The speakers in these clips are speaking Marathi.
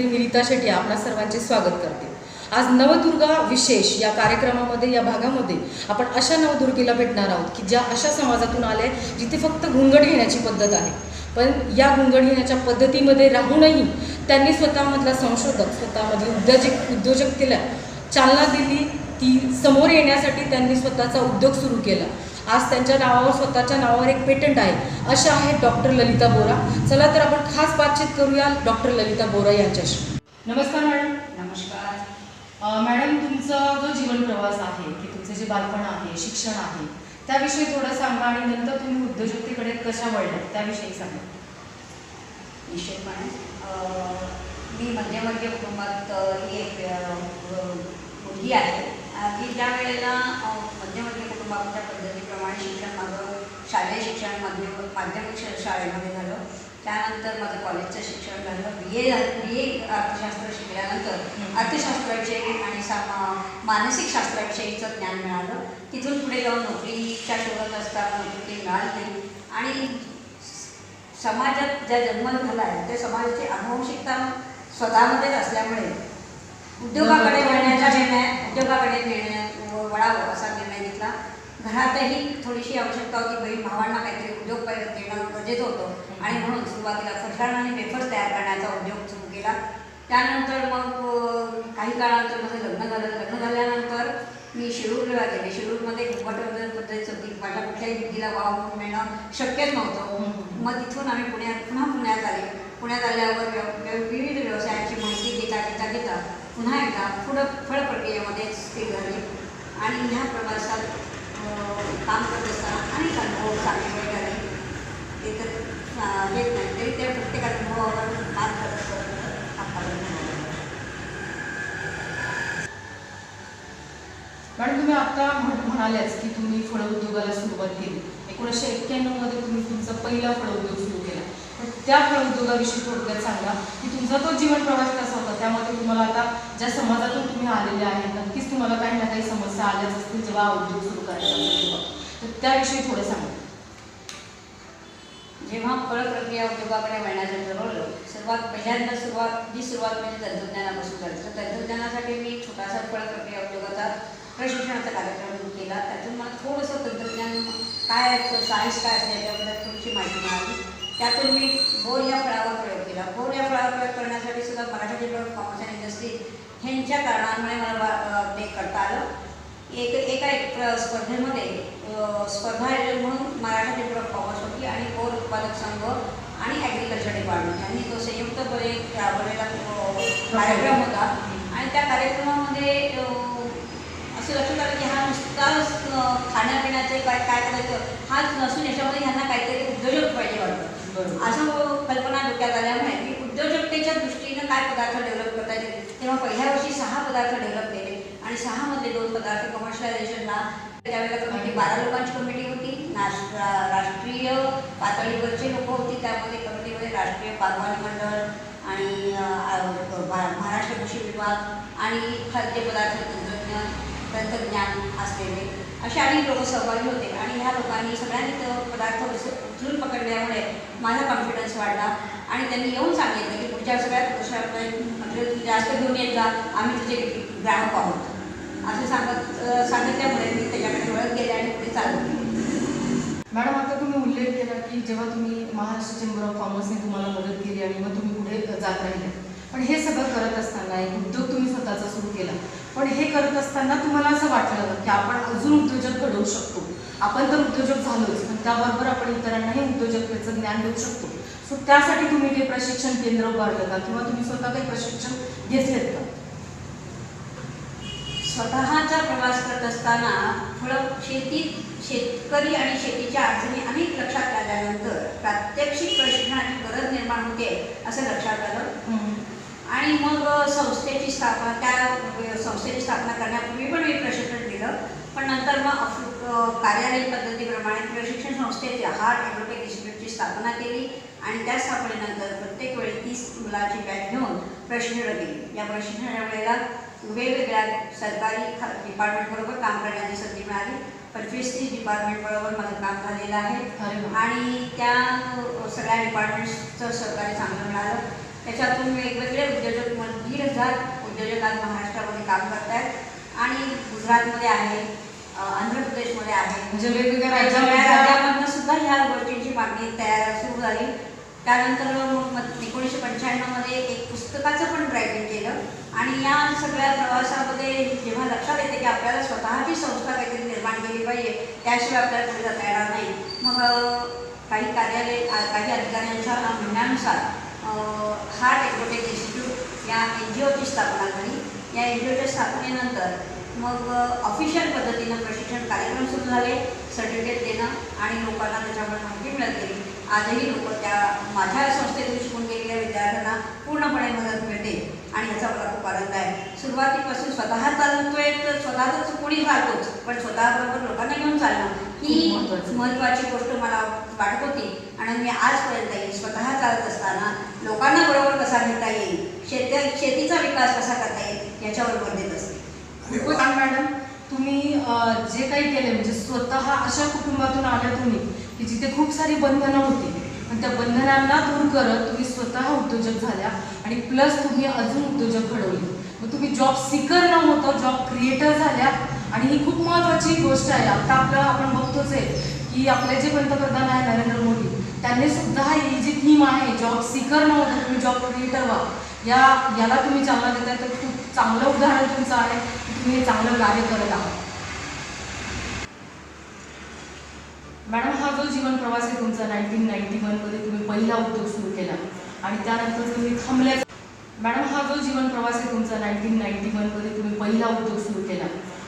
ते मी रीता शेट्टी आपणा सर्वांचे स्वागत करते. आज नवदुर्गा विशेष या कार्यक्रमामध्ये या भागामध्ये आपण अशा नवदुर्गेला भेटणार आहोत की ज्या अशा समाजातून आल्या जिथे फक्त घुंगड घेण्याची पद्धत आहे. पण या घुंगड घेण्याच्या पद्धतीमध्ये राहूनही त्यांनी स्वतःमधला संशोधक स्वतःमधली उद्योजक उद्योजकतेला चालना दिली ती समोर येण्यासाठी त्यांनी स्वतःचा उद्योग सुरू केला. आज त्यांच्या नावावर स्वतःच्या नावावर एक पेटंट आहे. अशा आहेत डॉक्टर ललिता बोरा. चला तर आपण खास बातचीत करूया डॉक्टर ललिता बोरा यांच्याशी. नमस्कार मॅडम. नमस्कार. अं, मॅडम तुमचा जो जीवन प्रवास आहे की तुमचे जे बालपण आहे शिक्षण आहे त्याविषयी थोडं सांगा आणि नंतर तुम्ही उद्योजकतेकडे कशा वळलात त्याविषयी सांगा. निश्चितपणे. अं, मी मध्यमवर्गीय कुटुंबात ही एक मुलगी आहे. की ज्या वेळेला अं, मध्यमवर्गीय कुटुंबाच्या पद्धतीप्रमाणे शिक्षण माझं शालेय शिक्षण माध्यम माध्यमिक श- शाळेमध्ये झालं. त्यानंतर माझं कॉलेजचं शिक्षण झालं. बी ए बी ए अर्थशास्त्र शिकल्यानंतर. अर्थशास्त्राविषयी आणि सा मानसिक शास्त्राविषयीचं ज्ञान मिळालं. तिथून पुढे जाऊन नोकरीच्या शोधात असताना नोकरी मिळाली. नाही आणि समाजात ज्या जन्म झाला आहे त्या समाजाची अनुवंशिकता स्वतःमध्येच असल्यामुळे उद्योगाकडे वळण्याचा निर्णय उद्योगाकडे निर्णय वळावं असा निर्णय घेतला. घरातही थोडीशी आवश्यकता होती. बहीण भावांना काहीतरी उद्योग देणं गरजेचं होतं. आणि म्हणून सुरुवातीला फरसाण आणि वेफर्स तयार करण्याचा उद्योग सुरू केला. त्यानंतर मग काही काळानंतर माझं लग्न झालं. लग्न झाल्यानंतर मी शिरूरला गेले. शिरूरमध्ये घुमटवर्धन पद्धतीचं होती माझ्या कुठल्याही व्यक्तीला वाव मिळणं शक्यच नव्हतं. मग तिथून आम्ही पुण्यात पुन्हा पुण्यात आले. पुण्यात आल्यावर व्यव- विविध व्यवसायाची माहिती घेता घेता घेता पुन्हा एकदा पुढं फळ प्रक्रियेमध्ये स्थिर झाली. आणि ह्या प्रवासात काम करत असताना अनेक अनुभव चांगले वगैरे ते तर येत नाही. तरी त्या प्रत्येक अनुभवावर मात करत करत मॅडम तुम्ही आता म्हण- म्हणाल्याच की तुम्ही फळ उद्योगाला सुरुवात केली. एकोणीसशे एक्क्याण्णवमध्ये तुम्ही तुमचा पहिला फळ उद्योग सुरू केला. पण त्या फळ उद्योगाविषयी थोडक्यात सांगा की तुमचा तो जीवन प्रवास कसा होता? त्यामध्ये तुम्हाला आता ज्या समाजातून तुम्ही आलेले आहेत नक्कीच तुम्हाला काही ना काही समस्या आल्याच असतील जेव्हा उद्योग सुरू करायचा तर त्याविषयी थोडं सांगू. जेव्हा फळ प्रक्रिया उद्योगाकडे वळण्याचं ठरवलं सर्वात पहिल्यांदा सुरुवात जी सुरुवात म्हणजे तंत्रज्ञानापासून झाली. तर तंत्रज्ञानासाठी मी एक छोटासा फळ प्रक्रिया उद्योगाचा प्रशिक्षणाचा कार्यक्रम केला. त्यातून मला थोडंसं तंत्रज्ञान काय असतं सायन्स काय असतं याच्याबद्दल थोडीशी माहिती मिळाली. त्यातून मी बोर या फळावर प्रयोग केला. बोर या फळावर प्रयोग करण्यासाठी सुद्धा Maratha develop commerce and industry ह्यांच्या कारणांमुळे मला ते करता आलं. एक एका एक प्र- स्पर्धेमध्ये स्पर्धा आयोजन म्हणून मराठा डेव्हलप कॉमर्स होती आणि बोर उत्पादक संघ आणि ॲग्रिकल्चर डिपार्टमेंट यांनी तो संयुक्तपणे राबवलेला कार्यक्रम होता. आणि त्या कार्यक्रमामध्ये असं लक्षात आलं की हा नुसताच खाण्यापिण्याचे काय काय करायचं हाच नसून याच्यामध्ये ह्यांना काहीतरी उद्योजक पाहिजे वाटतं. असं कल्पना डोक्यात आल्यामुळे की उद्योजकतेच्या दृष्टीनं काय पदार्थ डेव्हलप करता येतील? तेव्हा पहिल्या वर्षी सहा पदार्थ डेव्हलप केले. आणि सहामधले दोन पदार्थ कमर्शियलायझेशनला त्यावेळेला कमिटी बारा लोकांची कमिटी होती. नाश- राष्ट्रीय पातळीवरचे लोक होती. त्यामध्ये कमिटीमध्ये राष्ट्रीय बागवानी मंडळ आणि महाराष्ट्र कृषी विभाग आणि खाद्यपदार्थ तंत्रज्ञ तंत्रज्ञान असलेले. असे अनेक लोक सहभागी होते. आणि ह्या लोकांनी सगळ्यांनी तो पदार्थ उच- उचलून पकडल्यामुळे माझा कॉन्फिडन्स वाढला. आणि त्यांनी येऊन सांगितलं की पुढच्या सगळ्यात मटेरियल तू जास्त घेऊन येत जा. आम्ही तुझे ग्राहक आहोत. असं सांगत सांगितल्यामुळे मी त्याच्याकडे वळत गेले आणि पुढे चालू मॅडम आता तुम्ही उल्लेख केला की जेव्हा तुम्ही महाराष्ट्र चेंबर ऑफ कॉमर्सने तुम्हाला मदत केली आणि मग तुम्ही पुढे जात राहिले. पण हे सगळं करत असताना एक उद्योग तुम्ही स्वतःचा सुरू केला. पण हे करत असताना तुम्हाला असं वाटलं की? आपण अजून उद्योजक घडवू शकतो. आपण तर उद्योजक झालोच पण त्याबरोबर आपण इतरांनाही उद्योजकतेचं ज्ञान देऊ शकतो. सो त्यासाठी तुम्ही काही प्रशिक्षण केंद्र उभारलं का? किंवा तुम्ही स्वतः काही प्रशिक्षण घेतलेत का? स्वतःचा प्रवास करत असताना फळं शेतीत शेतकरी आणि शेतीच्या अडचणी अनेक लक्षात आल्यानंतर प्रात्यक्षिक प्रशिक्षणाची गरज निर्माण होते असं लक्षात आलं. आणि मग संस्थेची स्थापना त्या संस्थेची स्थापना करण्यापूर्वी पण मी प्रशिक्षण दिलं. पण नंतर मग कार्यालयीन पद्धतीप्रमाणे प्रशिक्षण संस्थेची हार्ट ॲग्रोटेक इन्स्टिट्यूटची स्थापना केली आणि त्या स्थापनेनंतर प्रत्येक वेळी तीस मुलाची बॅच घेऊन प्रशिक्षण केली या प्रशिक्षणाच्या वेळेला वेगवेगळ्या सरकारी डिपार्टमेंटबरोबर काम करण्याची संधी मिळाली. पंचवीस तीस डिपार्टमेंटबरोबर माझं काम झालेलं आहे. आणि त्या सगळ्या डिपार्टमेंट्सचं सहकार्य चांगलं मिळालं. त्याच्यातून वेगवेगळे उद्योजक हजार उद्योजक आज महाराष्ट्रामध्ये काम करत आहेत आणि गुजरातमध्ये आहे आंध्र प्रदेशमध्ये आहे. म्हणजे वेगवेगळ्या राज्यामधनं सुद्धा ह्या गोष्टींची मागणी तयार सुरू झाली. त्यानंतर मग एकोणीसशे पंच्याण्णवमध्ये एक पुस्तकाचं पण रायटिंग केलं. आणि या सगळ्या प्रवासामध्ये जेव्हा लक्षात येते की आपल्याला स्वतःची संस्था काहीतरी निर्माण केली पाहिजे त्याशिवाय आपल्याला पुढे जाता येणार नाही. मग काही कार्यालय काही अधिकाऱ्यांच्या म्हणण्यानुसार हार्ट ॲग्रोटेक इन्स्टिट्यूट या एन जी ओची स्थापना झाली. या एन जी ओच्या स्थापनेनंतर मग ऑफिशियल पद्धतीनं प्रशिक्षण कार्यक्रम सुरू झाले सर्टिफिकेट देणं आणि लोकांना त्याच्यामुळे माहिती मिळत गेली. आजही लोक त्या माझ्या संस्थेतून शिकून गेलेल्या विद्यार्थ्यांना पूर्णपणे मदत मिळते. आणि ह्याचा मला खूप आनंद आहे सुरुवातीपासून स्वतः चालतोय तर स्वतः तर कोणी चालतोच पण स्वतःबरोबर लोकांना घेऊन चालणं ही महत्त्वाचं. गोष्ट मला वाटत होती. आणि मी आजपर्यंत स्वतः चालत असताना लोकांना बरोबर कसा घेता येईल? शेती शेतीचा विकास कसा करता येईल? याच्यावर भर देत असते. मॅडम. तुम्ही जे काही केले म्हणजे स्वतः अशा कुटुंबातून आल्या तुम्ही की जिथे खूप सारी बंधनं होती. पण त्या बंधनांना दूर करत तुम्ही स्वतः उद्योजक झाल्या आणि प्लस तुम्ही अजून उद्योजक घडवले. मग तुम्ही जॉब सिकर न होता जॉब क्रिएटर झाल्या आणि ही खूप महत्त्वाची गोष्ट आहे. आता आपलं आपण बघतोच आहे की आपले जे पंतप्रधान आहे नरेंद्र मोदी त्यांनी सुद्धा ही जी थीम आहे जॉब सिकर न होता तुम्ही जॉब क्रिएटर व्हा. या याला तुम्ही चालना देताय तर खूप चांगलं उदाहरण तुमचं आहे. की तुम्ही चांगलं कार्य करत आहात. मॅडम हा जो जीवन प्रवास आहे तुमचा नाईन्टीन नाईन्टी वनमध्ये तुम्ही पहिला उद्योग सुरू केला आणि त्यानंतर तुम्ही थांबल्या मॅडम हा जो जीवन प्रवास आहे तुमचा नाईन्टीन नाईन्टी वनमध्ये तुम्ही पहिला उद्योग सुरू केला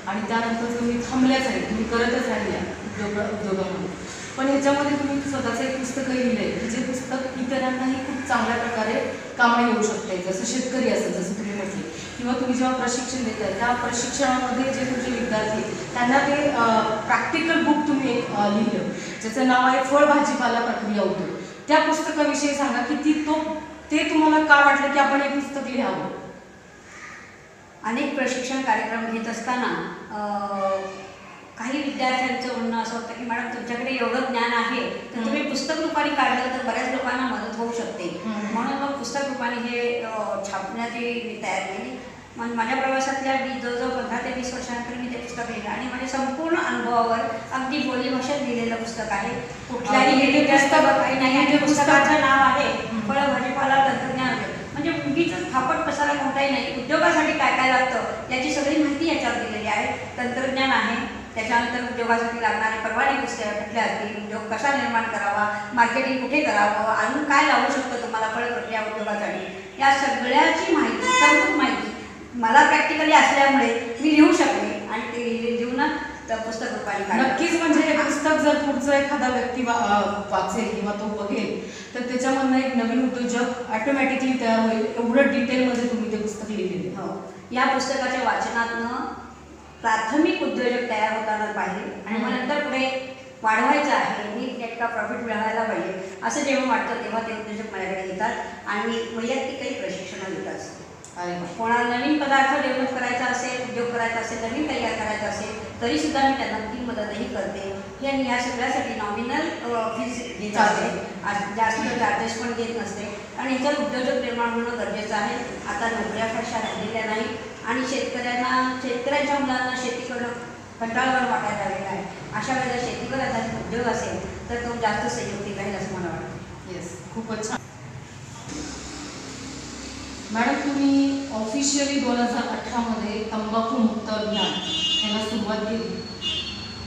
आणि त्यानंतर तुम्ही थांबल्याच आहे तुम्ही करतच राहिल्या उद्योग उद्योगामध्ये. पण ह्याच्यामध्ये तुम्ही स्वतःचं एक पुस्तकं लिहिलं आहे की जे पुस्तक इतरांनाही खूप चांगल्या प्रकारे कामा येऊ शकते जसं शेतकरी असेल जसं तुम्ही म्हटले. किंवा तुम्ही जेव्हा प्रशिक्षण देताय त्या प्रशिक्षणामध्ये जे तुमचे विद्यार्थी त्यांना ते प्रॅक्टिकल बुक तुम्ही एक लिहिलं. ज्याचं नाव आहे फळ भाजीपाला प्रक्रिया उद्योग. त्या पुस्तकाविषयी सांगा की ती तो ते तुम्हाला का वाटलं की आपण हे पुस्तक लिहावं? अनेक प्रशिक्षण कार्यक्रम घेत असताना काही विद्यार्थ्यांचं म्हणणं असं होतं की मॅडम तुमच्याकडे एवढं ज्ञान आहे तर तुम्ही पुस्तक रूपाने काढलं तर बऱ्याच लोकांना मदत होऊ शकते. म्हणून मग पुस्तक रूपाने हे छापण्याची तयार केली. मग माझ्या प्रवासातल्या मी जवळजवळ पंधरा ते वीस वर्षानंतर मी ते पुस्तक लिहिलं. आणि माझ्या संपूर्ण अनुभवावर अगदी बोली भाषेत लिहिलेलं पुस्तक आहे. कुठल्याही पुस्तक- काही नाही हे आणि पुस्तक- पुस्तकाचं नाव आहे. फळं भाजीपाला तंत्रज्ञान म्हणजे उगीच फापट पसारा कोणताही नाही. उद्योगासाठी काय काय लागतं याची सगळी माहिती याच्यावर दिलेली आहे. तंत्रज्ञान आहे त्याच्यानंतर उद्योगासाठी लागणारे परवाने पुस्तक कुठल्या असतील? उद्योग कसा निर्माण करावा? मार्केटिंग कुठे करावं? अजून काय लावू शकतो तुम्हाला फळ प्रक्रिया उद्योगासाठी? या सगळ्याची माहिती सर्व माहिती मला प्रॅक्टिकली असल्यामुळे मी लिहू शकले आणि ते लिहि- लिहून पुस्तक रूपाने काढलं. नक्कीच म्हणजे हे पुस्तक जर पुढचा एखादा व्यक्ती वा- अ, वाचेल किंवा तो बघेल तर त्याच्यामधनं एक नवीन उद्योजक ऑटोमॅटिकली तयार होईल. एवढं डिटेलमध्ये तुम्ही ते पुस्तक लिहिलेले हो. या पुस्तकाच्या वाचनातनं प्राथमिक उद्योजक तयार होताना पाहिजे आणि मग नंतर पुढे वाढवायचं आहे नीट नेटका प्रॉफिट मिळवायला पाहिजे. असं जेव्हा वाटतं तेव्हा ते उद्योजक माझ्याकडे येतात आणि मी वैयक्तिकही प्रशिक्षण देत असते. कोणाला नवीन पदार्थ डेव्हलप करायचा असेल उद्योग करायचा असेल नवीन तयार करायचा असेल तरी सुद्धा मी त्यांना ती मदतही करते. हे आणि ह्या सगळ्यासाठी नॉमिनल फीज घेत असते. जास्त चार्जेस पण घेत नसते. आणि इतर उद्योजक निर्माण होणं गरजेचं आहे. आता नोकऱ्या फारशा राहिलेल्या नाही आणि शेतकऱ्यांना शेतकऱ्यांच्या मुलांना शेती करणं कंटाळवाणं वाटायला लागलेला आहे. अशा वेळेला शेतीवर आधारित उद्योग असेल तर तो जास्त संयुक्तिक राहील असं मला वाटतं. येस खूपच छान. मॅडम तुम्ही ऑफिशियली दोन हजार अठरामध्ये तंबाखू मुक्त अभियान याला सुरुवात केली.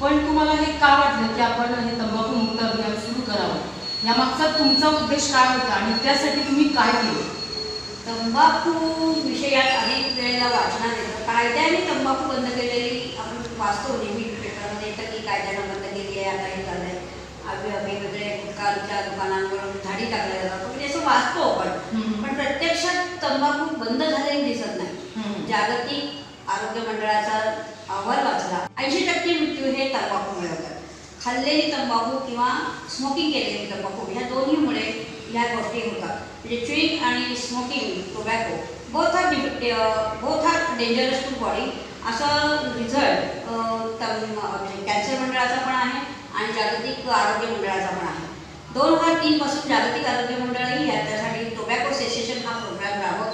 पण तुम्हाला हे का वाटलं की आपण हे तंबाखू मुक्त अभियान सुरू करावं? यामागचा तुमचा उद्देश काय होता आणि त्यासाठी तुम्ही काय केलं? तंबाखू विषयात अनेक वेळेला वाचनात येतं. कायद्याने तंबाखू बंद केलेली आपण वाचतो नेहमी पेपरमध्ये येतं की कायद्यानं बंद केली आहे आता हे झालं आहे वेगवेगळे गुटखाच्या दुकानांवर झाडी टाकल्या जातात. म्हणजे असं वाचतो आपण. तंबाखू बंद झालेली दिसत नाही. जागतिक आरोग्य मंडळाचा अहवाल वाचला. ऐंशी टक्के मृत्यू हे तंबाखूमुळे होतात. खाल्लेली तंबाखू किंवा स्मोकिंग केलेली तंबाखू ह्या दोन्हीमुळे ह्या गोष्टी होतात. म्हणजे च्युईंग आणि smoking tobacco both are both are dangerous to body असं रिझल्ट कॅन्सर मंडळाचा पण आहे आणि जागतिक आरोग्य मंडळाचा पण आहे. दोन हजार तीन पासून जागतिक आरोग्य मंडळही ह्याच्यासाठी टोबॅको सेसेशन हा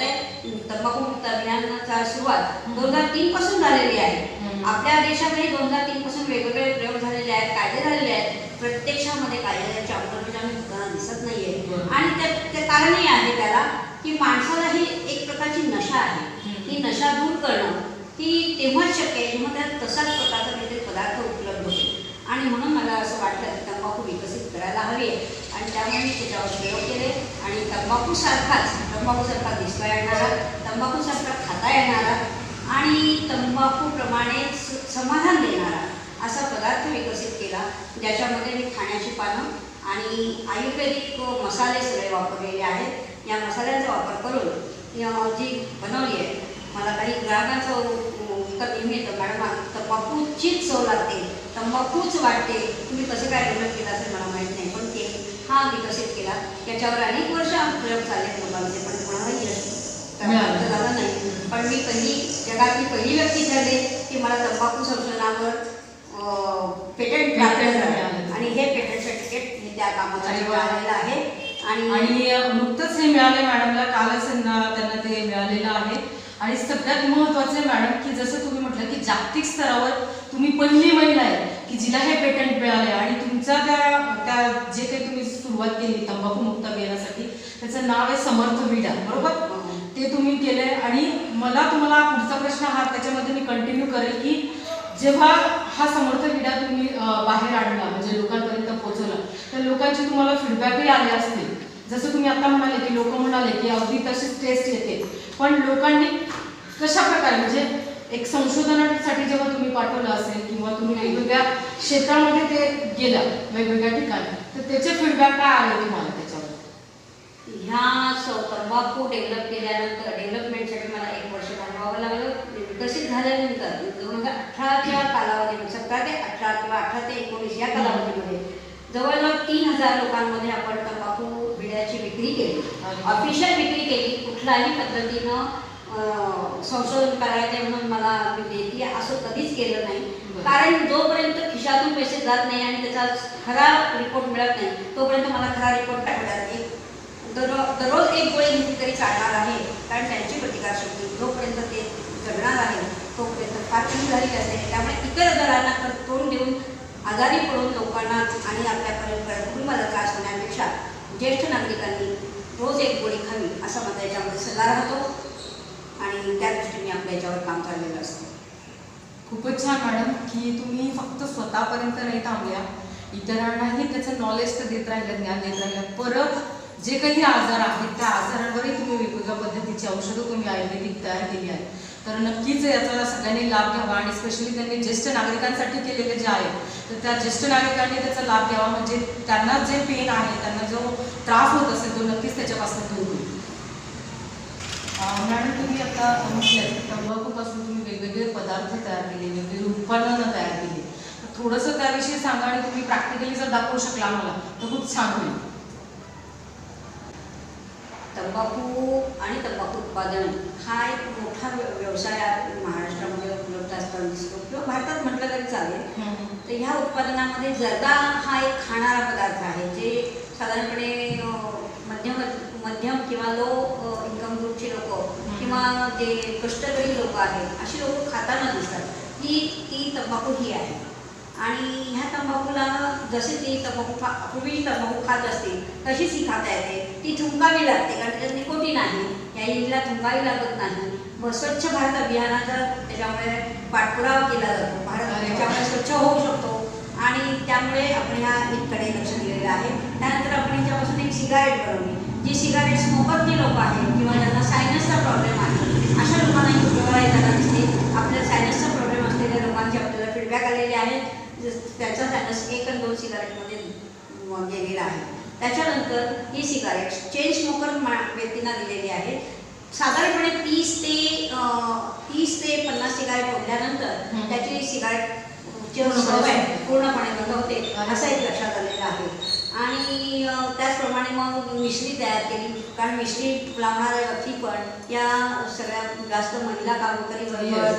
आहे तंबाखूमुक्त अभियानाचा सुरुवात. दोन हजार तीन पासून झालेली आहे. आपल्या देशातही दोन हजार तीन पासून वेगवेगळे प्रयोग झालेले आहेत कायदे झालेले आहेत. प्रत्यक्षामध्ये कायद्याची अंमलबजावणी होताना दिसत नाहीये. आणि त्या कारणही आहे त्याला की माणसाला ही एक प्रकारची नशा आहे. ही नशा दूर करणं ती तेव्हाच शक्य आहे जेव्हा त्यात तसाच प्रकारचा काहीतरी पदार्थ उपलब्ध होतो आणि म्हणून मला असं वाटलं की तंबाखू विकसित करायला हवी आहे. आणि त्यामुळे मी त्याच्यावर प्रयोग केले. आणि तंबाखूसारखाच तंबाखूसारखा दिसता येणारा तंबाखूसारखा खाता येणारा आणि तंबाखूप्रमाणे समाधान देणारा असा पदार्थ विकसित केला ज्याच्यामध्ये मी खाण्याची पानं आणि आयुर्वेदिक मसाले सगळे वापरलेले आहेत. या मसाल्यांचा वापर करून जी बनवली आहे मला काही ग्राहकांचं उत्तर नेहमी येतं मॅडम तंबाखूचीच चव लागते तंबाखूच वाटते तुम्ही कसं काय डेव्हलप केलं असेल मला माहीत नाही. विकसित केला. त्याच्यावर अनेक वर्ष प्रयोग चालले लोकांचे पण कोणालाही यश झालं नाही. पण मी पहिली जगातली पहिली व्यक्ती ठरले की मला तंबाखू संशोधनावर पेटंट प्राप्त झालं. आणि हे पेटंट सर्टिफिकेट मी त्या कामासाठी. मिळालेलं आहे. आणि नुकतंच हे मिळाले मॅडमला. कालच त्यांना ते मिळालेलं आहे. आणि सगळ्यात महत्त्वाचं मॅडम की जसं तुम्ही म्हटलं की जागतिक स्तरावर तुम्ही पहिली महिला आहे. की जिला हे पेटंट मिळाले आणि तुमचा त्या त्या जे काही तुम्ही सुरुवात केली तंबाखू मुक्त अभियानासाठी त्याचं नाव आहे समर्थ विडा बरोबर? ते तुम्ही केले आणि मला तुम्हाला पुढचा प्रश्न हा त्याच्यामध्ये मी कंटिन्यू करेल की जेव्हा हा समर्थ विडा तुम्ही बाहेर आणला म्हणजे लोकांपर्यंत पोहोचवला तर लोकांचे तुम्हाला फीडबॅकही आले असतील. जसं तुम्ही आता म्हणाले की लोक म्हणाले की अगदी तशीच टेस्ट येते. पण लोकांनी कशा प्रकारे म्हणजे एक संशोधनासाठी जेव्हा तुम्ही पाठवलं असेल किंवा तुम्ही वेगवेगळ्या क्षेत्रामध्ये ते गेला वेगवेगळ्या ठिकाणी. तर त्याचे फीडबॅक काय आले तुम्हाला त्याच्यावर? ह्या तंबाखू डेव्हलप केल्यानंतर डेव्हलपमेंटसाठी मला एक वर्ष घालवावं लागलं. विकसित झाल्यानंतर दोन हजार अठराच्या कालावधीमध्ये सतरा ते अठरा किंवा अठरा ते एकोणीस या कालावधीमध्ये जवळजवळ तीन हजार लोकांमध्ये आपण तंबाखू विड्याची विक्री केली. ऑफिशियल विक्री केली कुठल्याही पद्धतीनं संशोधन करायचे म्हणून मला देते असं कधीच केलं नाही. कारण जोपर्यंत खिशातून पैसे जात नाही आणि त्याचा खरा रिपोर्ट मिळत नाही तोपर्यंत मला खरा रिपोर्ट मिळत नाही. दररो दररोज एक गोळी घेतली तरी चालणार आहे. कारण त्यांची प्रतिकारशक्ती जोपर्यंत ते जगणार आहे तोपर्यंत फार कमी झालेली असते. त्यामुळे इतर आजारांना तर तोंड देऊन आजारी पडून लोकांना आणि आपल्यापर्यंत कुटुंबाला त्रास होण्यापेक्षा ज्येष्ठ नागरिकांनी रोज एक गोळी खावी असा माझा याच्यामध्ये सल्ला राहतो. आणि त्या दृष्टीने आपल्या याच्यावर काम चाललेलं असतं. खूपच छान मॅडम की तुम्ही फक्त स्वतःपर्यंत नाही थांबल्या. इतरांनाही त्याचं नॉलेज तर देत राहिलं ज्ञान देत राहिलं. परत जे काही आजार आहेत त्या आजारांवरही तुम्ही वेगवेगळ्या पद्धतीची औषधं तुम्ही आयुर्वेदिक तयार केली आहेत. तर नक्कीच याचा सगळ्यांनी लाभ घ्यावा आणि स्पेशली त्यांनी ज्येष्ठ नागरिकांसाठी केलेले जे आहे तर त्या ज्येष्ठ नागरिकांनी त्याचा लाभ घ्यावा. म्हणजे त्यांना जे पेन आहे त्यांना जो त्रास होत असेल तो नक्कीच त्याच्यापासून दूर मॅडम तुम्ही आता म्हटलं की तंबाखूपासून तुम्ही वेगवेगळे पदार्थ तयार केले वेगवेगळी उत्पादनं तयार केली. तर थोडंसं त्याविषयी सांगा आणि तुम्ही प्रॅक्टिकली जर दाखवू शकला मला तर खूप छान होईल. तंबाखू आणि तंबाखू उत्पादन हा एक मोठा व्य- व्यवसाय महाराष्ट्रामध्ये उपलब्ध असताना दिसतो. किंवा भारतात म्हटलं तरी चालेल. तर ह्या उत्पादनामध्ये जर्दा हा एक खाणारा पदार्थ आहे जे साधारणपणे अं, मध्यम मध्यम किंवा लो इन्कम ग्रुपची लोक किंवा जे कष्टकरी लोक आहेत अशी लोक खाताना दिसतात. ही ती तंबाखू ही आहे. आणि ह्या तंबाखूला जसे ती तंबाखू खा पूर्वी तंबाखू खात असतील तशीच ही खाता येते. ती थुंकावी लागते कारण त्याच्यात निकोटीन आहे. या इडला थुंकावी लागत नाही. व स्वच्छ भारत अभियानाचा त्याच्यामुळे पाठपुरावा केला जातो. भारत. त्याच्यामुळे स्वच्छ होऊ शकतो. आणि त्यामुळे आपण ह्या इकडे लक्ष दिलेलं आहे. त्यानंतर आपण याच्यापासून एक सिगारेट बनवली. जी सिगारेट स्मोकरची लोक आहेत किंवा ज्यांना सायनसचा प्रॉब्लेम आहे अशा लोकांना उपयोगाला येताना दिसते. आपल्या सायनसचा प्रॉब्लेम असलेल्या लोकांचे आपल्याला फीडबॅक आलेले आहेत. त्याचा सायनस एक आणि दोन सिगारेटमध्ये गेलेला आहे. त्याच्यानंतर ही सिगारेट चेन स्मोकर मा व्यक्तींना दिलेली आहे. साधारणपणे तीस ते तीस ते पन्नास सिगारेट ओढल्यानंतर. त्याची सिगारेट पूर्णपणे बंद होते. असं एक लक्षात आलेलं आहे. आणि त्याचप्रमाणे मग मिश्री तयार केली. कारण मिश्री लावणाऱ्या व्यक्ती पण या सगळ्या जास्त महिला कामकरी.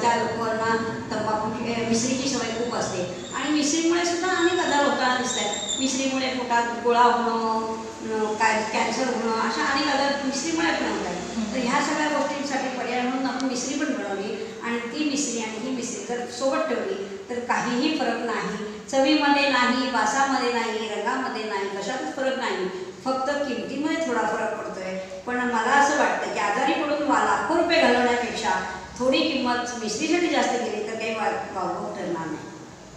त्या लोकांना तंबाखू मिश्रीची सवय खूप असते. आणि मिश्रीमुळे सुद्धा अनेक आजार होताना दिसत आहेत मिश्रीमुळे पोटात गोळा होणं काय कॅन्सर होणं अशा अनेक आजार मिसरीमुळे पण होतात तर ह्या सगळ्या गोष्टींसाठी पर्याय म्हणून आपण मिसरी पण बनवली आणि ती मिसरी आणि ही मिसरी जर सोबत ठेवली. तर काहीही फरक नाही. चवीमध्ये नाही वासामध्ये नाही रंगामध्ये नाही कशातच फरक नाही. फक्त किमतीमध्ये थोडा फरक पडतोय. पण मला असं वाटतं की आजारी पडून लाखो रुपये घालवण्यापेक्षा थोडी किंमत मिस्त्रीसाठी जास्त गेली तर काही वा- ठरणार नाही.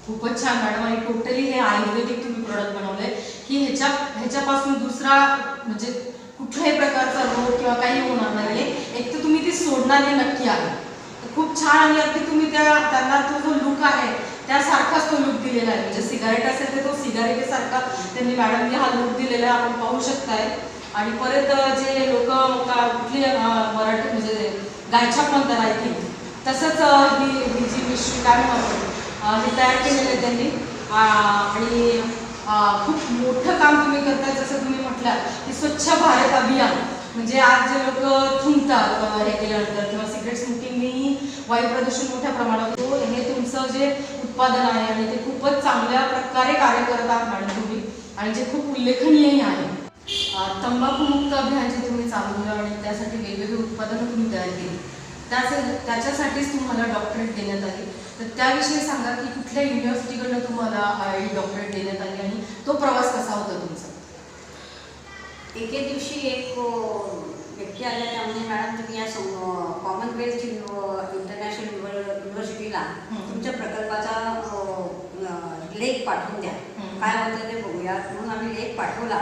खूपच छान मॅडम. आणि टोटली हे आयुर्वेदिक तुम्ही प्रोडक्ट बनवले की ह्याच्या ह्याच्यापासून दुसरा म्हणजे कुठल्याही प्रकारचा रोग किंवा काही होणार नाही एक तर तुम्ही ती सोडणार हे नक्की आहे. खूप छान आणि अगदी तुम्ही त्या त्यांना तो जो लुक आहे त्यासारखाच तो लुक दिलेला आहे. म्हणजे सिगारेट असेल तर तो सिगारेटीसारखा त्यांनी मॅडमने हा लुक दिलेला आहे आपण पाहू शकताय. आणि परत जे लोक कुठली मराठी म्हणजे गायछाप म्हणतात आय थिंक तसंच ही ही जी मिश्री काय म्हणतो हे तयार केलेलं आहे त्यांनी. आणि खूप मोठं काम तुम्ही करताय जसं तुम्ही म्हटलं की स्वच्छ भारत अभियान. म्हणजे आज जे लोक थुंकतात हे केल्यानंतर किंवा सिगरेट स्मोकिंगनेही वायू प्रदूषण मोठ्या प्रमाणात होतो. हे तुमचं जे उत्पादन आहे आणि ते खूपच चांगल्या प्रकारे कार्य करत आहात मॅडम तुम्ही. आणि जे खूप उल्लेखनीयही आहे. तंबाखू मुक्त अभियान जे तुम्ही चालवलं आणि त्यासाठी वेगवेगळी उत्पादनं तुम्ही तयार केली. त्याच त्याच्यासाठीच तुम्हाला डॉक्टरेट देण्यात आली. तर त्याविषयी सांगा की कुठल्या युनिव्हर्सिटीकडनं तुम्हाला ही डॉक्टरेट देण्यात आली आणि तो प्रवास कसा होता तुमचा? एके दिवशी एक व्यक्ती आल्या त्यामुळे मॅडम तुम्ही या कॉमनवेल्थ इंटरनॅशनल हं. तुमच्या प्रकल्पाचा लेख पाठवून द्या. काय होतं ते बघूया म्हणून आम्ही लेख पाठवला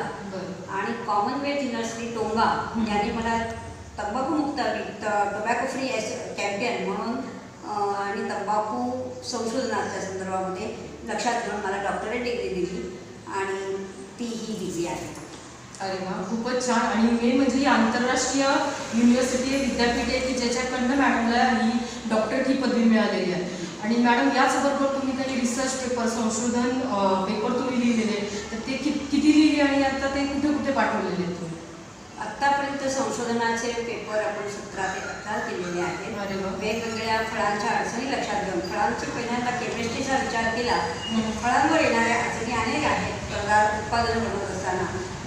आणि कॉमनवेल्थ युनिव्हर्सिटी टोंगा. यांनी मला तंबाखूमुक्त टोबॅको फ्री कॅम्पेन म्हणून अ, आणि तंबाखू संशोधनाच्या संदर्भामध्ये लक्षात घेऊन मला डॉक्टरेट डिग्री दिली आणि ती ही डिग्री आहे अरे वा खूपच छान आणि मेन म्हणजे ही आंतरराष्ट्रीय युनिव्हर्सिटी विद्यापीठ आहे की ज्याच्याकडनं मॅडमला ही डॉक्टरेट ही पदवी मिळालेली आहे. आणि मॅडम याचबरोबर तुम्ही काही रिसर्च पेपर संशोधन पेपर तुम्ही लिहिलेले तर ते कि किती लिहिले आणि आता ते कुठे कुठे पाठवलेले आहेत तुम्ही? आत्तापर्यंत संशोधनाचे पेपर आपण सतरा ते अठरा केलेले आहेत. वेगवेगळ्या फळांच्या अडचणी लक्षात घेऊन. फळांची पहिल्यांदा केमिस्ट्रीचा विचार केला. फळांवर येणाऱ्या अडचणी अनेक आहेत. उत्पादन बनवत असताना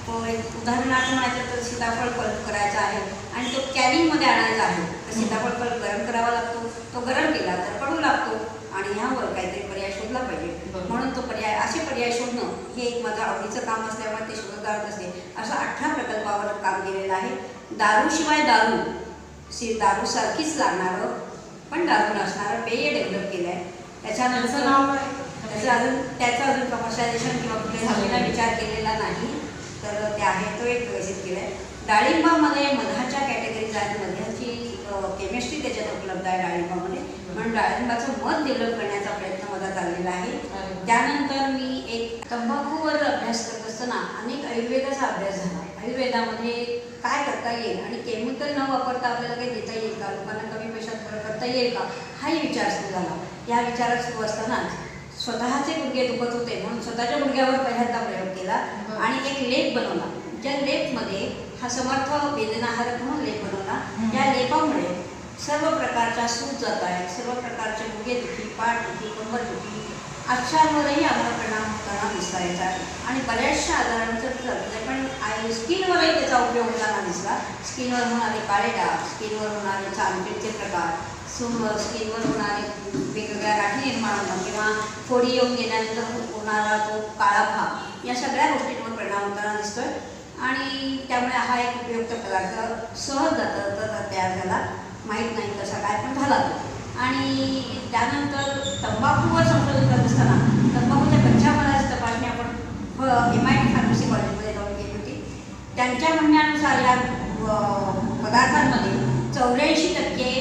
उदाहरणार्थ म्हणायचं तर सीताफळ पल्प करायचा आहे आणि तो कॅनिंगमध्ये आणायचा आहे तर सीताफळ पल्प गरम करावा लागतो तो गरम केला तर कडू लागतो आणि ह्यावर काहीतरी पर्याय शोधला पाहिजे. म्हणून तो पर्याय असे पर्याय शोधणं हे एक माझं आवडीचं काम असल्यामुळे ते शोधत जात असते असं अठरा प्रकल्पावर काम केलेलं आहे दारूशिवाय दारू सी दारूसारखीच लागणारं पण दारू नसणारं पेय डेव्हलप केलं आहे त्याचं त्याच्यानंतर? त्याचं अजून त्याचं अजून कमर्शिलायझेशन किंवा कुठल्या. विचार केलेला नाही तर ते आहे तो एक विकसित केला आहे. डाळिंबामध्ये मधाच्या कॅटेगरीज आहेत मधाची केमिस्ट्री त्याच्यात उपलब्ध आहे डाळिंबामध्ये. म्हणून डाळिंबाचं मध डेव्हलप करण्याचा प्रयत्न माझा चाललेला आहे. त्यानंतर मी एक तंबाखूवर अभ्यास करत असताना अनेक आयुर्वेदाचा अभ्यास झाला. आयुर्वेदामध्ये काय करता येईल आणि केमिकल न वापरता आपल्याला काही देता येईल का? लोकांना कमी पैशात करता येईल का? हाही विचार सुरू झाला. या विचारात सुरू असतानाच स्वतःचे गुडघे दुखत होते म्हणून स्वतःच्या गुडघ्यावर पहिल्यांदा प्रयोग केला. आणि एक लेप बनवला ज्या लेपमध्ये हा समर्थ वेदनाहारक म्हणून लेप बनवला. त्या लेपामुळे सर्व प्रकारच्या सूज जात आहेत सर्व प्रकारचे गुडघेदुखी पाठदुखी कंबरदुखी अक्षांवरही आम्हाला परिणाम होताना दिसला याचा आणि बऱ्याचशा आजारांचं चालतं पण आई स्किनवरही त्याचा उपयोग होताना दिसला स्किनवर होणारे काळे डाग स्किनवर होणारे चांदपीडचे प्रकार स्किनवर होणारे वेगवेगळ्या गाठी निर्माण होतात किंवा फोडी येऊन गेल्यानंतर होणारा तो काळा भाग या सगळ्या गोष्टींवर परिणाम होताना दिसतोय. आणि त्यामुळे हा एक उपयुक्त पदार्थ सहज जाता तर तयार झाला. माहीत नाही कसा काय पण झाला. आणि त्यानंतर तंबाखूवर संशोधन करत असताना तंबाखूच्या कच्च्या मालाची तपासणी आपण एम आय टी फार्मसी कॉलेजमध्ये जाऊन केली होती त्यांच्या म्हणण्यानुसार या अ, पदार्थांमध्ये चौऱ्याऐंशी टक्के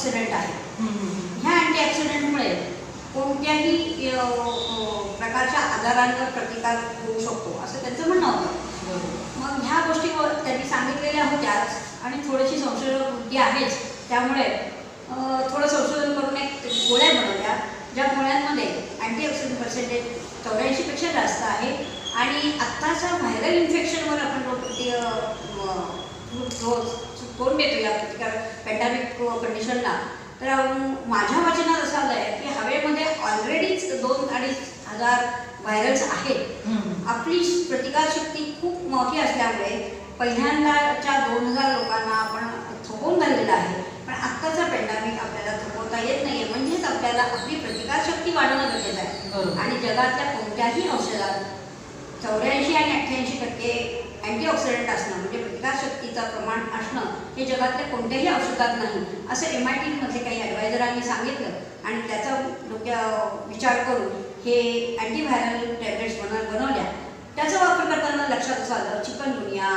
अँटीऑक्सिडंट आहे. ह्या अँटीऑक्सिडंटमुळे कोणत्याही प्रकारच्या आजारांवर प्रतिकार होऊ शकतो असं त्यांचं म्हणणं होतं. मग ह्या गोष्टी व- त्यांनी सांगितलेल्या होत्याच आणि थोडीशी संशोधन बुद्धी आहेच त्यामुळे थोडं संशोधन करून एक गोळ्या बनवल्या ज्या गोळ्यांमध्ये अँटीऑक्सिडंट पर्सेंटेज चौऱ्याऐंशीपेक्षा जास्त आहे आणि आत्ताच्या व्हायरल इन्फेक्शनवर आपण रोज तोंड देतो या प्रतिकार पॅन्डेमिक कंडिशनला तर माझ्या वाचनात असं आलं आहे की हवेमध्ये ऑलरेडीच दोन अडीच हजार व्हायरल्स आहेत. आपली प्रतिकारशक्ती खूप मोठी असल्यामुळे पहिल्यांदाच्या दोन हजार लोकांना आपण थोपवून धरलेलं आहे. पण आत्ताचा पॅन्डेमिक आपल्याला थोपवता येत नाहीये. म्हणजेच आपल्याला आपली प्रतिकारशक्ती वाढवणं गरजेचं आहे. आणि जगातल्या कोणत्याही औषधात चौऱ्याऐंशी आणि अठ्ठ्याऐंशी टक्के अँटीऑक्सिडंट असणं प्रतिकारशक्तीचं प्रमाण असणं हे जगातल्या कोणत्याही औषधात नाही असं एम आय टीमध्ये काही ॲडवायझरांनी सांगितलं आणि त्याचा डोक्या विचार करून हे अँटीव्हायरल टॅब्लेट्स बन बनवल्या त्याचा वापर करताना लक्षात असं आलं चिकनगुनिया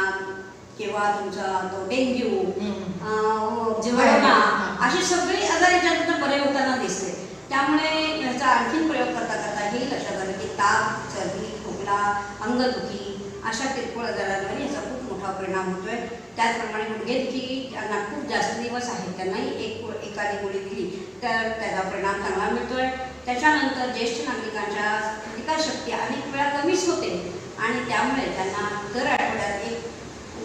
किंवा तुमचा तो डेंग्यू हम्म. अं, जेव्हा- कोरोना हा. असे सगळे आजार याच्यानंतर बरे होताना दिसले त्यामुळे ह्याचा आणखीन प्रयोग करता करता हे लक्षात आलं की ताप सर्दी खोकला अंगदुखी अशा किरकोळ आजारांवर याचा मोठा परिणाम होतोय. त्याचप्रमाणे गुडघेदुखी ज्यांना खूप जास्त दिवस आहेत त्यांनाही एक एखादी गोळी दिली तर त्याचा परिणाम चांगला मिळतोय. त्याच्यानंतर ज्येष्ठ नागरिकांच्या प्रतिकारशक्ती अनेक वेळा कमीच होते आणि त्यामुळे त्यांना दर आठवड्यात एक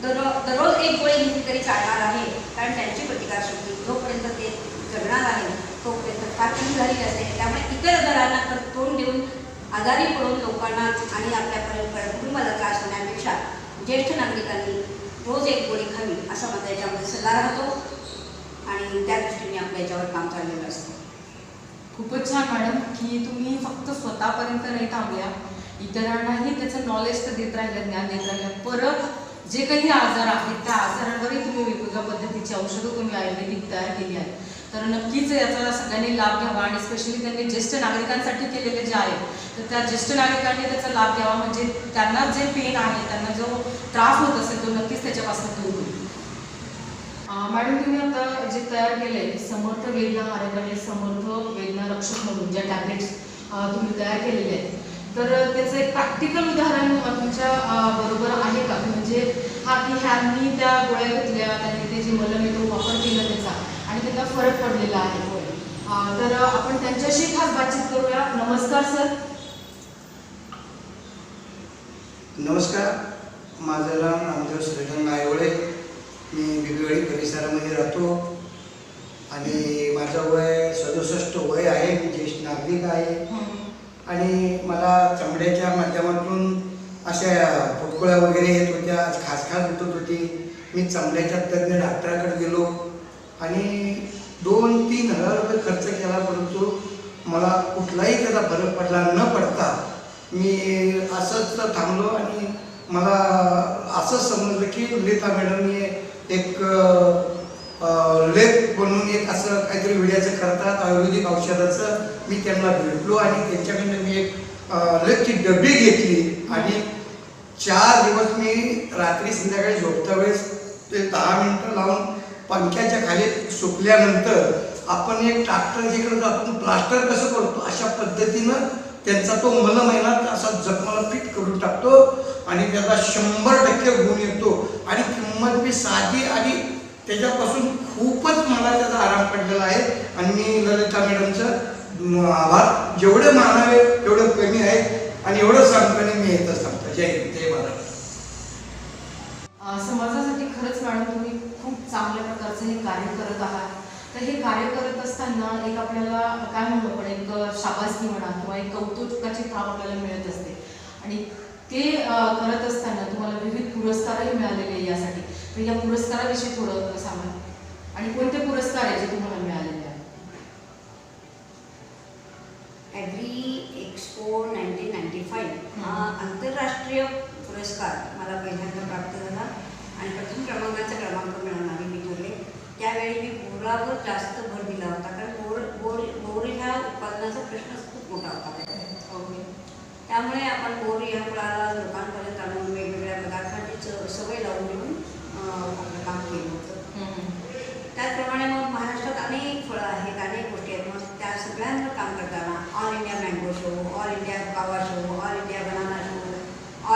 दर दररोज एक गोळी घेतली तरी चालणार आहे कारण त्यांची प्रतिकारशक्ती जोपर्यंत ते जगणार आहे तोपर्यंत फार कमी झालेली असते. त्यामुळे इतर आजारांना तर तोंड देऊन आजारी पडून लोकांना आणि आपल्या पर- कुटुंबाला त्रास होण्यापेक्षा ज्येष्ठ नागरिकांनी रोज एक गोळी खावी असा माझा याच्यामध्ये सल्ला राहतो. आणि त्या दृष्टीने आपल्या याच्यावर काम चाललेलं असतं. खूपच छान मॅडम की तुम्ही फक्त स्वतःपर्यंत नाही थांबल्या. इतरांनाही त्याचं नॉलेज तर देत राहिलं ज्ञान देत राहिलं. परत जे काही आजार आहेत त्या आजारांवरही तुम्ही वेगवेगळ्या पद्धतीची औषधं तुम्ही आयुर्वेदिक तयार केली आहेत. तर नक्कीच याचा सगळ्यांनी लाभ घ्यावा आणि स्पेशली त्यांनी ज्येष्ठ नागरिकांसाठी केलेले जे आहे तर त्या ज्येष्ठ नागरिकांनी त्याचा लाभ घ्यावा. म्हणजे त्यांना जे पेन आहे त्यांना जो त्रास होत असेल तो नक्कीच त्याच्यापासून दूर होईल. मॅडम तुम्ही आता जे तयार केले समर्थ वेदना आरोग्याने समर्थ वेदना रक्षक म्हणून ज्या टॅबलेट्स तुम्ही तयार केलेले आहेत. तर त्याचं एक प्रॅक्टिकल उदाहरण तुमच्या बरोबर आहे का? म्हणजे हा की ह्यांनी त्या गोळ्या घेतल्या त्यांनी ते जे मलम आहे तो वापर केला त्याचा आणि त्यांना फरक पडलेला आहे. तर आपण त्यांच्याशी खास बातचीत करूया. नमस्कार सर. नमस्कार. माझं नाव नामदेव श्रीरंग आयवळे मी बिबवेळी परिसरामध्ये राहतो. आणि माझं वय सदुसष्ट वय आहे. मी ज्येष्ठ नागरिक आहे. आणि मला चमड्याच्या माध्यमातून अशा फुटकुळ्या वगैरे येत होत्या. खासखास उठत होती. मी चमड्याच्या तज्ज्ञ डॉक्टराकडे गेलो. आणि दोन तीन हजार रुपये खर्च केला परंतु मला कुठलाही त्याचा फरक पडला न पडता मी असंच थांबलो आणि मला असं समजलं की मॅडम मॅडमने एक लेप बनवून एक असं काहीतरी विड्याचं करतात आयुर्वेदिक औषधाचं. मी त्यांना भेटलो आणि त्यांच्याकडनं मी एक लेपची डबी घेतली आणि चार दिवस मी रात्री संध्याकाळी झोपता वेळेस ते दहा मिनटं लावून पंख्याच्या खाली सुकल्यानंतर आपण एक ट्रॅक्टर जिकडे आपण प्लास्टर कसं करतो? अशा पद्धतीनं त्यांचा तो मलम महिना असा जखमाला फिट करून टाकतो आणि त्याचा शंभर टक्के गुण येतो. आणि किंमत बी साधी आणि त्याच्यापासून खूपच मला त्याचा आराम पडलेला आहे. आणि मी ललिता मॅडमचं आभार. जेवढे मानावे तेवढे कमी आहे आणि एवढं सांगतो आणि मी येतच सांगतो जय जय महाराज समाजासाठी खरंच मॅडम तुम्ही चांगल्या प्रकारचं हे कार्य करत आहात. तर हे कार्य करत असताना एक आपल्याला काय म्हणू आपण एक शाबासकी म्हणा किंवा एक कौतुकाची थाप आपल्याला मिळत असते. आणि ते करत असताना तुम्हाला विविध पुरस्कारही मिळालेले यासाठी. तर या पुरस्काराविषयी थोडं सांगा. आणि कोणते पुरस्कार आहे जे तुम्हाला मिळालेले आहेत? Agri expo nineteen ninety five हा आंतरराष्ट्रीय पुरस्कार मला पहिल्यांदा प्राप्त झाला. आणि प्रथम क्रमांकाचा क्रमांक मिळवणारी मी ठरले त्यावेळी मी बोरावर जास्त भर दिला होता कारण बोर बोर बोर ह्या उत्पादनाचा प्रश्नच खूप मोठा होता. ओके. त्यामुळे आपण बोर या फळाला लोकांपर्यंत आणून वेगवेगळ्या पदार्थांची सवय लावून देऊन अं, आपलं काम केलं होतं. त्याचप्रमाणे मग महाराष्ट्रात अनेक फळं आहेत अनेक गोष्टी आहेत. मग त्या सगळ्यांवर काम करताना all India mango show all India guava show all India banana show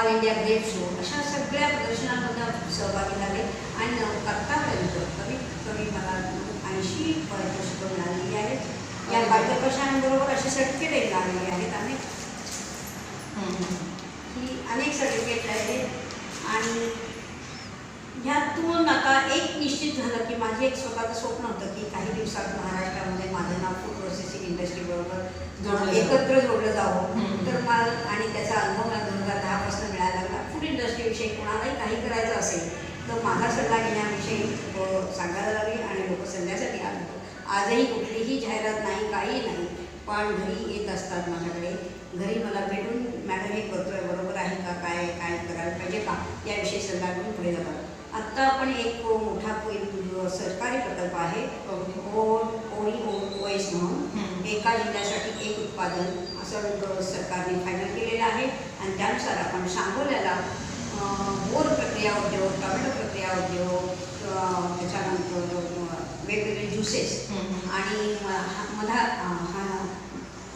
all India grape show अशा सगळ्या प्रदर्शनांमध्ये सहभागी झाले आणि आत्तापर्यंत कमीत कमी मला ऐंशी पारितोषिकं मिळालेली आहेत. या पारितोषिकांबरोबर असे सर्टिफिकेट मिळालेले आहेत अनेक ही अनेक सर्टिफिकेट आहेत. आणि ह्यात त्यातून आता एक निश्चित झालं की माझे एक स्वतःचं स्वप्न होतं की काही दिवसात महाराष्ट्रामध्ये माझं नाव फूड प्रोसेसिंग इंडस्ट्री बरोबर जोडलं एकत्र जोडलं जावं. तर मला आणि त्याचा अनुभव मला दोन हजार दहापासून मिळायला लागला. फूड इंडस्ट्रीविषयी कोणालाही काही करायचं असेल तर माझा सल्ला घेण्याविषयी सांगायला लागली आणि लोक सल्ल्यासाठी आले. आजही कुठलीही जाहिरात नाही काही नाही पण घरी येत असतात माझ्याकडे. घरी मला भेटून मॅडम हे करतोय बरोबर आहे का? काय काय करायला पाहिजे का? याविषयी सल्ला घेऊन पुढे जातात. आत्ता आपण एक मोठा सरकारी प्रकल्प आहे. ओ ओळी ओ ओएस म्हणून. एका जिल्ह्यासाठी एक उत्पादन असं सरकारने फायनल केलेलं आहे. आणि त्यानुसार आपण सांगोल्याला बोर प्रक्रिया उद्योग टोमॅटो प्रक्रिया उद्योग त्याच्यानंतर वेगवेगळे ज्युसेस आणि हा- मधा हा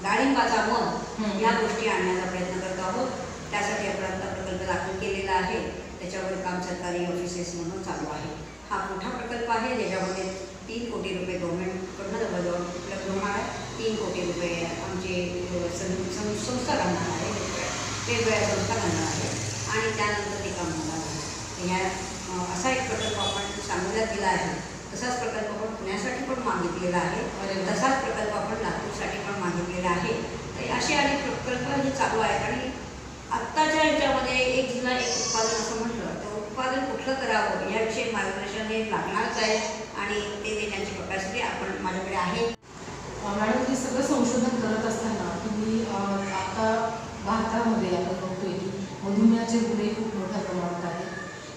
डाळिंबाचा मध. या गोष्टी आणण्याचा प्रयत्न करत आहोत. त्यासाठी आपण प्रकल्प दाखल केलेला आहे. त्याच्यावर काम सरकारी ऑफिसेस म्हणून चालू आहे. हा मोठा प्रकल्प आहे ज्याच्यामध्ये तीन कोटी रुपये गव्हर्नमेंटकडनं जवळजवळ उपलब्ध होणार आहे. तीन कोटी रुपये आमचे संस्था घालणार आहे. वेगवेगळ्या संस्था घालणार आहे. आणि त्यानंतर ते काम होणार आहे. ह्या असा एक प्रकल्प आपण सांगोल्यात दिला आहे. तसाच प्रकल्प आपण पुण्यासाठी पण मागितलेला आहे. तसाच प्रकल्प आपण लातूरसाठी पण मागितलेला आहे. तर असे अनेक प्रकल्प हे चालू आहेत आणि आत्ताच्या ह्याच्यामध्ये एक जिल्हा एक उत्पादन असं म्हटलं तर उत्पादन कुठलं करावं याविषयी मार्गदर्शन हे लागणारच आहे आणि ते देण्याची कपॅसिटी आपण माझ्याकडे आहे. मॅडम हे सगळं संशोधन करत असताना तुम्ही आता भारतामध्ये आपण बघतोय की मधुमेहाचे गुन्हे खूप मोठ्या प्रमाणात आहेत.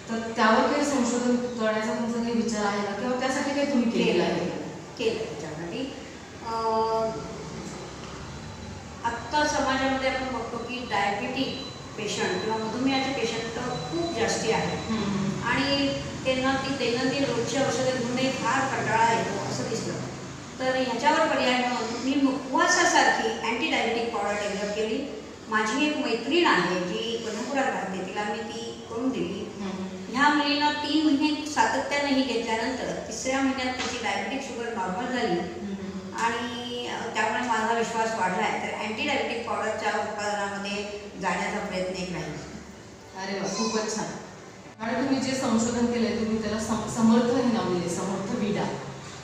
तर त्यावर काही संशोधन करण्याचा तुमचा काही विचार आहे का? किंवा त्यासाठी काही तुम्ही केलेलं आहे? केलं त्याच्यासाठी आत्ता समाजामध्ये आपण बघतो की डायबिटिक पेशंट किंवा मधुमेहाचे पेशंट खूप जास्ती आहेत. आणि त्यांना ती दैनंदिन रोजची औषधं घेऊनही फार कंटाळा येतो असं दिसलं तर ह्याच्यावर पर्याय म्हणून मी मुखवासासारखी अँटी डायबेटिक पावडर डेव्हलप केली. माझी एक मैत्रीण आहे जी कोल्हापुरात राहते तिला मी ती करून दिली. ह्या मुलीनं तीन महिने सातत्याने ही घेतल्यानंतर तिसऱ्या महिन्यात तिची डायबेटिक शुगर नॉर्मल झाली. आणि त्यामुळे माझा विश्वास वाढला आहे तर अँटी डायबेटिक पावडरच्या उत्पादनामध्ये जाण्याचा प्रयत्न एक राहील. अरे वा खूपच छान. आणि तुम्ही जे संशोधन केलंय तुम्ही त्याला सम समर्थ हे नाव दिले समर्थ विडा.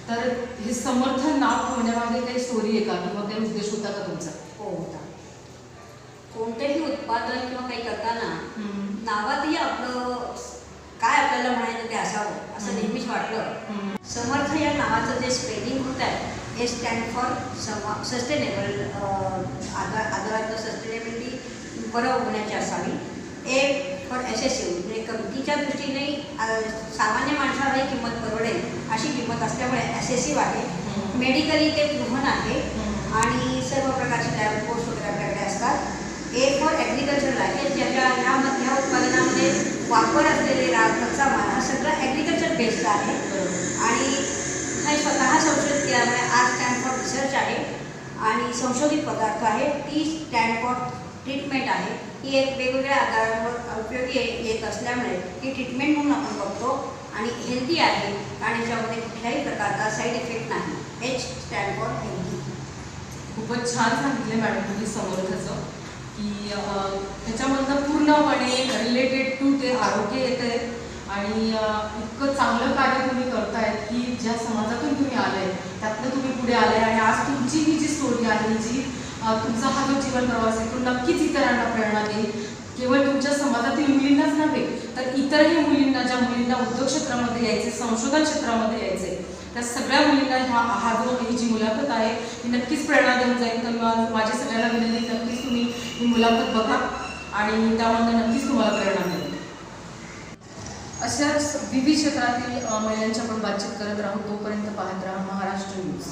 तर हे समर्थ नाव ठेवण्यामागे काही स्टोरी आहे का? किंवा काही उद्देश होता का तुमचा? हो होता. कोणतंही उत्पादन किंवा काही करताना नावातही आपलं काय आपल्याला म्हणायचं ते असावं असं. नेहमीच वाटलं. समर्थ या नावाचं जे स्पेलिंग होत आहे हे स्टँड फॉर समा सस्टेनेबल आधार आधाराचं सस्टेनेबिलिटी बरं होण्याची असावी. ए फॉर एसेसिव्ह म्हणजे किमतीच्या दृष्टीने सामान्य माणसालाही किंमत परवडेल अशी किंमत असल्यामुळे ॲसेसिव्ह आहे. मेडिकली ते प्रूव्हन आहे. आणि सर्व प्रकारचे लॅब कोर्स वगैरे आपल्याकडे असतात. ए फॉर ॲग्रिकल्चर आहे ज्याच्या ह्यामध्ये ह्या उत्पादनामध्ये वापर असलेले रा कच्चा माल हा सगळा ॲग्रिकल्चर बेस्ड आहे. आणि नाही स्वतः संशोधित केल्यामुळे आज स्टँड रिसर्च आहे आणि संशोधित पदार्थ आहे. ती स्टॅनफॉर्ड ट्रीटमेंट आहे. ही एक वेगवेगळ्या आजारांवर उपयोगी येत असल्यामुळे ही ट्रीटमेंट म्हणून आपण बघतो आणि हेल्दी आहे आणि याच्यामध्ये कुठल्याही प्रकारचा साईड इफेक्ट नाही. एच स्टँड फॉर हेल्दी खूपच छान सांगितले मॅडम तुम्ही समर्थचं की त्याच्यामधलं त्याच्यामधनं पूर्णपणे रिलेटेड टू ते आरोग्य येत आहे आणि इतकं चांगलं कार्य तुम्ही करतायत की ज्या समाजातून तुम्ही आलाय त्यातनं तुम्ही पुढे आलाय आणि आज तुमची ही जी स्टोरी आहे जी तुमचा हा जो जीवन प्रवास आहे तो नक्कीच इतरांना प्रेरणा देईल. केवळ तुमच्या समाजातील मुलींनाच नव्हे तर इतरही मुलींना ज्या मुलींना उद्योग क्षेत्रामध्ये यायचे संशोधन क्षेत्रामध्ये यायचे त्या सगळ्या मुलींना ह्या हा जो ही जी मुलाखत आहे ही नक्कीच प्रेरणा देऊन जाईल. तर माझी सगळ्यांना विनंती नक्कीच तुम्ही ही मुलाखत बघा आणि त्यामध्ये नक्कीच तुम्हाला प्रेरणा मिळेल. अशाच विविध क्षेत्रातील महिलांच्या महिलांची आपण बातचीत करत राहू तोपर्यंत पाहत राहा महाराष्ट्र न्यूज.